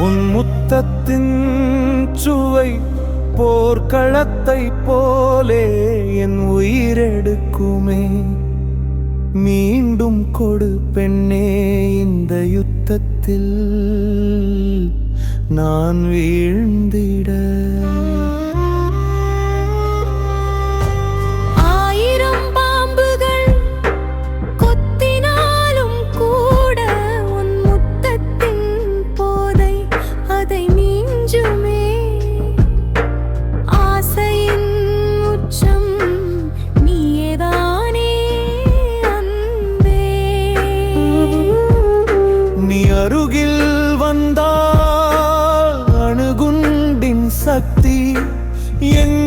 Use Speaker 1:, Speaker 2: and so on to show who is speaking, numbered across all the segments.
Speaker 1: உன் முத்தத்தின் சுவை போர்க்களத்தை போலே என் உயிரெடுக்குமே. மீண்டும் கொடு பெண்ணே இந்த யுத்தத்தில். நான் வீழ்ந்திட அருகில் வந்தால் அணுகுண்டின் சக்தி என்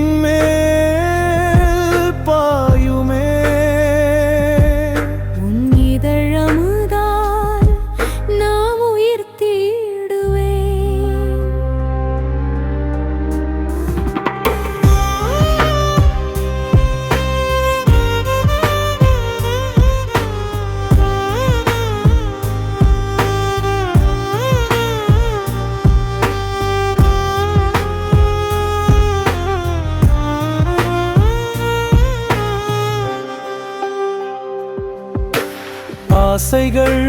Speaker 1: ஆசைகள்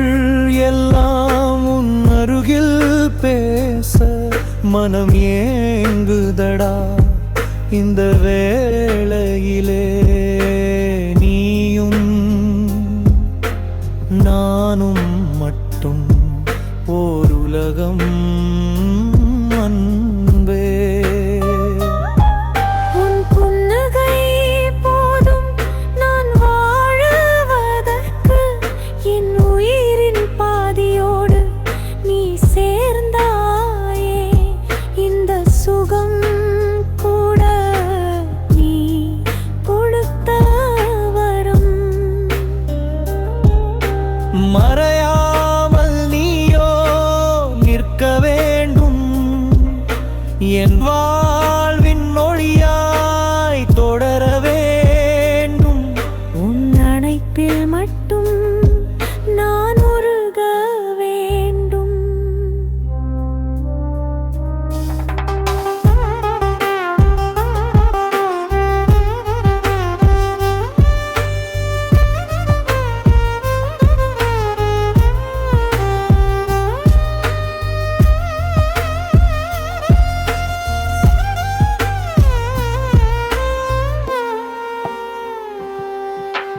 Speaker 1: எல்லாம் உன் அருகில் பேச மனம் ஏங்குதடா. இந்த வேளையிலே நீயும் நானும் மட்டும் ஓர் உலகம்.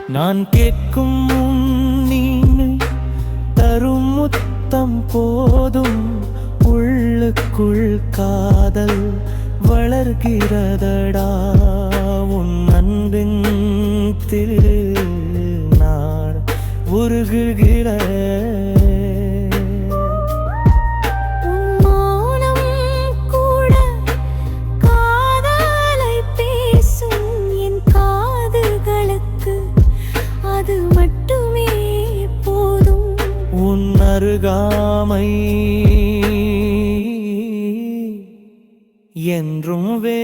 Speaker 2: நான் கேட்கும் நீ
Speaker 1: தரும் முத்தம் போதும். உள்ளுக்குள் காதல் வளர்கிறதடா.
Speaker 2: உன் அன்பின் திரு நான்
Speaker 1: உருகுகிற அது மட்டுமே போதும். உன் அருகாமை என்றும் வே